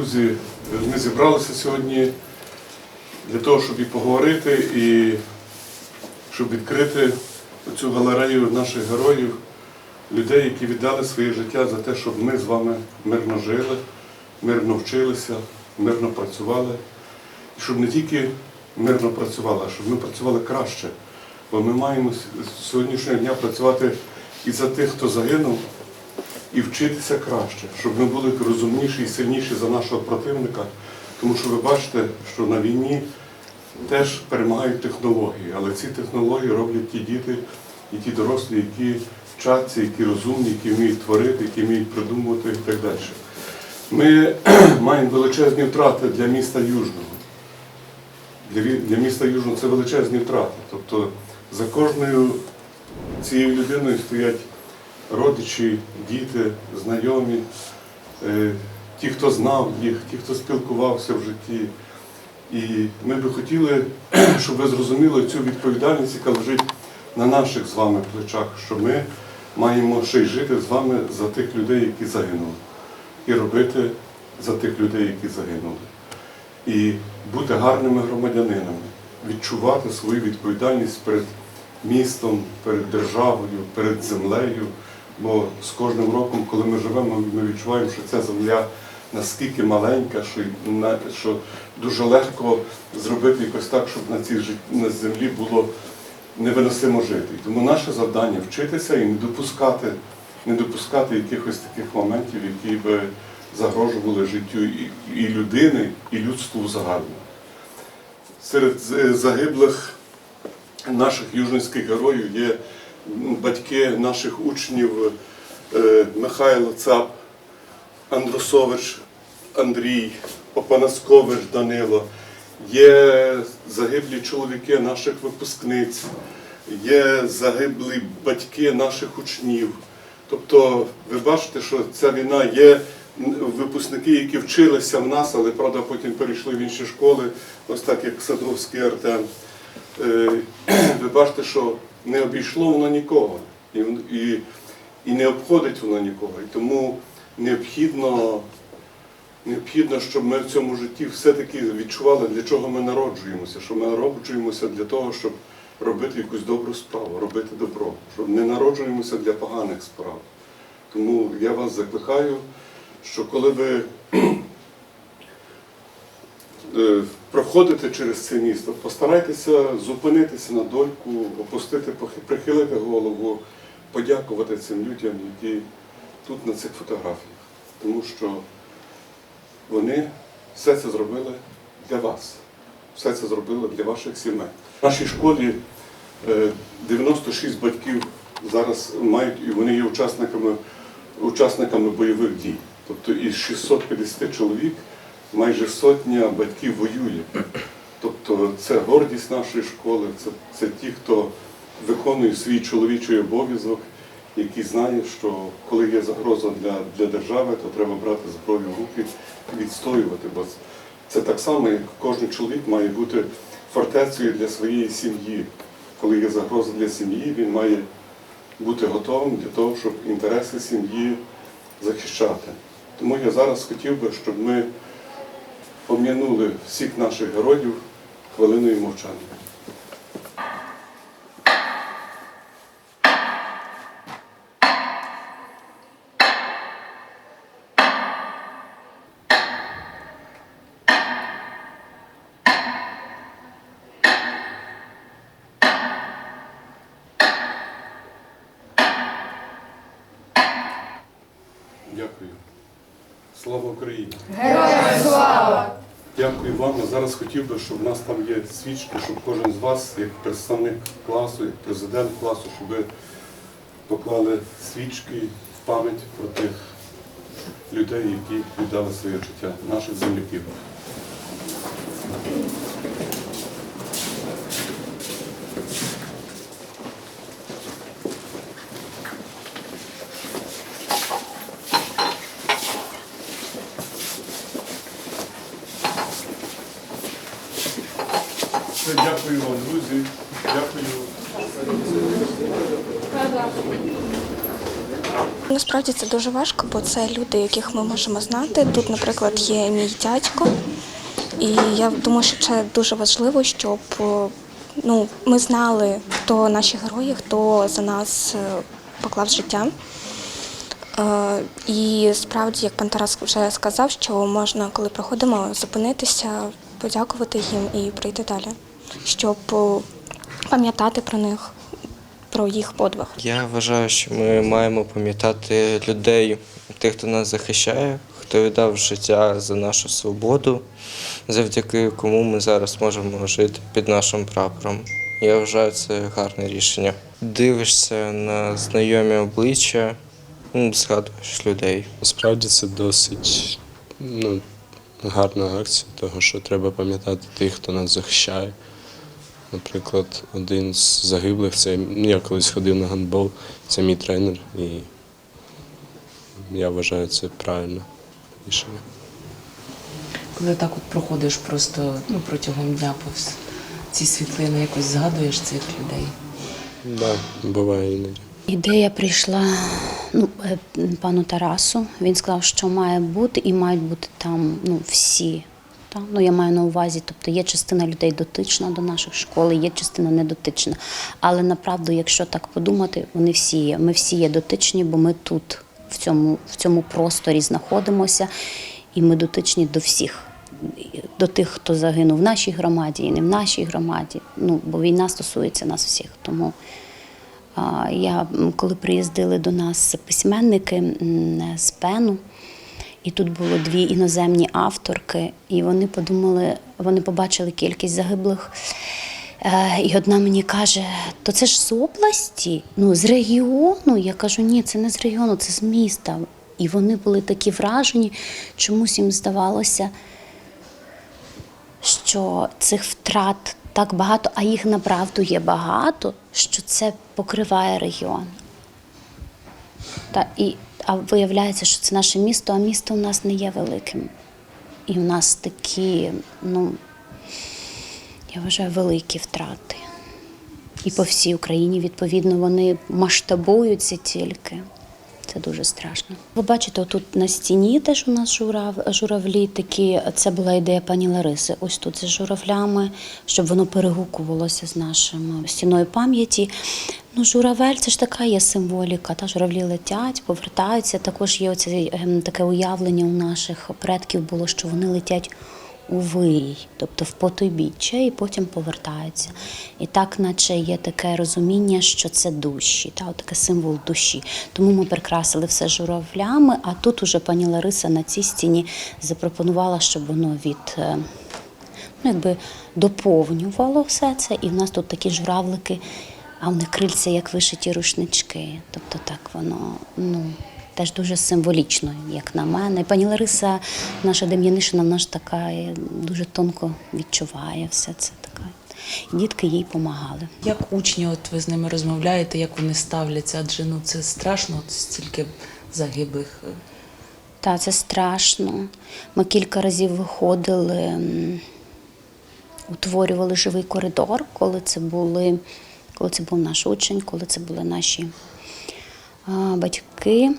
Друзі, ми зібралися сьогодні для того, щоб і поговорити, і щоб відкрити цю галерею наших героїв, людей, які віддали своє життя за те, щоб ми з вами мирно жили, мирно вчилися, мирно працювали. І щоб не тільки мирно працювали, а щоб ми працювали краще. Бо ми маємо з сьогоднішнього дня працювати і за тих, хто загинув, і вчитися краще, щоб ми були розумніші і сильніші за нашого противника. Тому що ви бачите, що на війні теж перемагають технології, але ці технології роблять ті діти і ті дорослі, які вчаться, які розумні, які вміють творити, які вміють придумувати і так далі. Ми маємо величезні втрати для міста Южного. Для, міста Южного це величезні втрати. Тобто за кожною цією людиною стоять родичі, діти, знайомі, е, ті, хто знав їх, ті, хто спілкувався в житті. І ми би хотіли, щоб ви зрозуміли цю відповідальність, яка лежить на наших з вами плечах, що ми маємо ще й жити з вами за тих людей, які загинули, і робити за тих людей, які загинули. І бути гарними громадянинами, відчувати свою відповідальність перед містом, перед державою, перед землею. Бо з кожним роком, коли ми живемо, ми відчуваємо, що ця земля наскільки маленька, що, що дуже легко зробити якось так, щоб на цій на землі було невиносимо жити. Тому наше завдання вчитися і не допускати, не допускати якихось таких моментів, які би загрожували життю і, і людини, і людству взагалі. Серед загиблих наших южницьких героїв є батьки наших учнів е, Михайло Цап, Андрусович Андрій, Опанаскович Данило, є загиблі чоловіки наших випускниць, є загиблі батьки наших учнів. Тобто ви бачите, що ця війна є випускники, які вчилися в нас, але правда потім перейшли в інші школи, ось так як Садовський Артем. Е, Ви бачите, що не обійшло воно нікого і, і, і не обходить воно нікого. І тому необхідно, необхідно, щоб ми в цьому житті все-таки відчували, для чого ми народжуємося, що ми народжуємося для того, щоб робити якусь добру справу, робити добро, щоб не народжуємося для поганих справ. Тому я вас закликаю, що коли ви проходите через це місто, постарайтеся зупинитися на дольку, опустити, прихилити голову, подякувати цим людям, які тут на цих фотографіях. Тому що вони все це зробили для вас, все це зробили для ваших сімей. В нашій школі е, 96 батьків зараз мають, і вони є учасниками, учасниками бойових дій. Тобто із 650 чоловік майже сотня батьків воює. Тобто це гордість нашої школи, це, це ті, хто виконує свій чоловічий обов'язок, який знає, що коли є загроза для, для держави, то треба брати зброю в руки відстоювати. Бо це так само, як кожен чоловік має бути фортецею для своєї сім'ї. Коли є загроза для сім'ї, він має бути готовим для того, щоб інтереси сім'ї захищати. Тому я зараз хотів би, щоб ми пом'янули всіх наших героїв хвилиною мовчання. Дякую. Слава Україні! Героям слава! Дякую вам. Я зараз хотів би, щоб в нас там є свічки, щоб кожен з вас, як представник класу, як президент класу, щоб ви поклали свічки в пам'ять про тих людей, які віддали своє життя, наших земляків. Все, дякую вам, друзі. Дякую. Насправді це дуже важко, бо це люди, яких ми можемо знати. Тут, наприклад, є мій дядько, і я думаю, що це дуже важливо, щоб е, ну, ми знали, хто наші герої, хто за нас е, поклав життя. Е, І справді, як пан Тарас вже сказав, що можна, коли проходимо, зупинитися, подякувати їм і пройти далі, щоб е, пам'ятати про них, про їх подвиг. Я вважаю, що ми маємо пам'ятати людей, тих, хто нас захищає, хто віддав життя за нашу свободу, завдяки кому ми зараз можемо жити під нашим прапором. Я вважаю це гарне рішення. Дивишся на знайомі обличчя, ну, згадуєш людей. Насправді це досить ну, гарна акція, того що треба пам'ятати тих, хто нас захищає. Наприклад, один з загиблих це я колись ходив на гандбол, це мій тренер, і я вважаю це правильне рішення. Коли так от проходиш просто ну, протягом дня повз ці світлини, якось згадуєш цих людей. Так, да, буває іноді. Ідея прийшла ну, е, пану Тарасу. Він сказав, що має бути і мають бути там ну, всі. Та? Ну, я маю на увазі, тобто є частина людей дотична до наших школ, є частина недотична. Але направду, якщо так подумати, вони всі є. Ми всі є дотичні, бо ми тут, в цьому, в цьому просторі знаходимося, і ми дотичні до всіх. До тих, хто загинув в нашій громаді і не в нашій громаді. Ну, бо війна стосується нас всіх. Тому а, Я, коли приїздили до нас письменники з Пену, і тут було дві іноземні авторки, і вони подумали, вони побачили кількість загиблих. Е, І одна мені каже: то це ж з області, ну з регіону. Я кажу, ні, це не з регіону, це з міста. І вони були такі вражені, чомусь їм здавалося, що цих втрат так багато, а їх направду є багато, що це покриває регіон. Та, і, а виявляється, що це наше місто, а місто у нас не є великим. І у нас такі, ну, я вважаю, великі втрати. І по всій Україні, відповідно, вони масштабуються тільки. Це дуже страшно. Ви бачите, тут на стіні теж у нас журав, журавлі такі. Це була ідея пані Лариси. Ось тут з журавлями, щоб воно перегукувалося з нашим стіною пам'яті. Ну, журавель це ж така є символіка. Та журавлі летять, повертаються. Також є оце ем, таке уявлення у наших предків було, що вони летять у вирій, тобто в потойбіччя, і потім повертаються. І так, наче є таке розуміння, що це душі, та, таке символ душі. Тому ми прикрасили все журавлями, а тут уже пані Лариса на цій стіні запропонувала, щоб воно від. е, Ну, якби доповнювало все це, і в нас тут такі журавлики, а в них крильця як вишиті рушнички. Тобто так воно ну, теж дуже символічно, як на мене. Пані Лариса, наша Дем'янишина, вона ж така е, дуже тонко відчуває все це така. Дітки їй допомагали. Як учні, от ви з ними розмовляєте, як вони ставляться? Адже ну це страшно, от стільки загиблих. Та це страшно. Ми кілька разів виходили, утворювали живий коридор, коли це були, коли це був наш учень, коли це були наші батьки.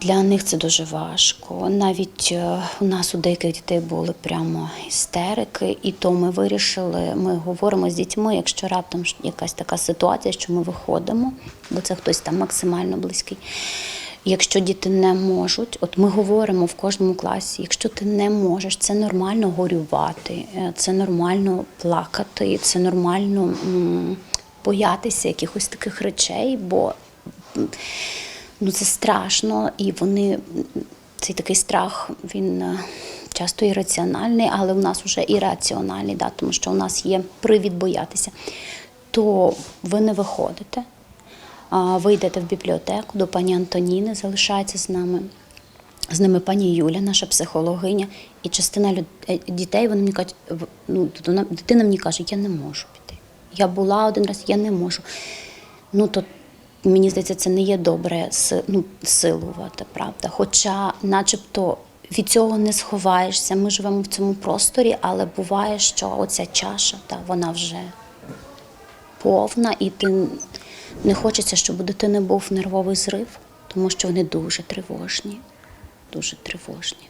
Для них це дуже важко. Навіть е, у нас у деяких дітей були прямо істерики, і то ми вирішили, ми говоримо з дітьми, якщо раптом якась така ситуація, що ми виходимо, бо це хтось там максимально близький. Якщо діти не можуть, от ми говоримо в кожному класі, якщо ти не можеш, це нормально горювати, е, це нормально плакати, це нормально боятися якихось таких речей, бо ну, це страшно, і вони цей такий страх, він е, часто ірраціональний, але в нас вже і да, тому що у нас є привід боятися. То ви не виходите. Ви йдете в бібліотеку до пані Антоніни, залишається з нами. З ними пані Юля, наша психологиня, і частина е, дітей вони мені кажуть, ну, дитина мені каже, я не можу піти. Я була один раз, я не можу. Ну, то мені здається, це не є добре ну, силувати, правда. Хоча, начебто, від цього не сховаєшся. Ми живемо в цьому просторі, але буває, що оця чаша, та, вона вже повна, і ти не хочеться, щоб у дитини був нервовий зрив. тому що вони дуже тривожні, дуже тривожні.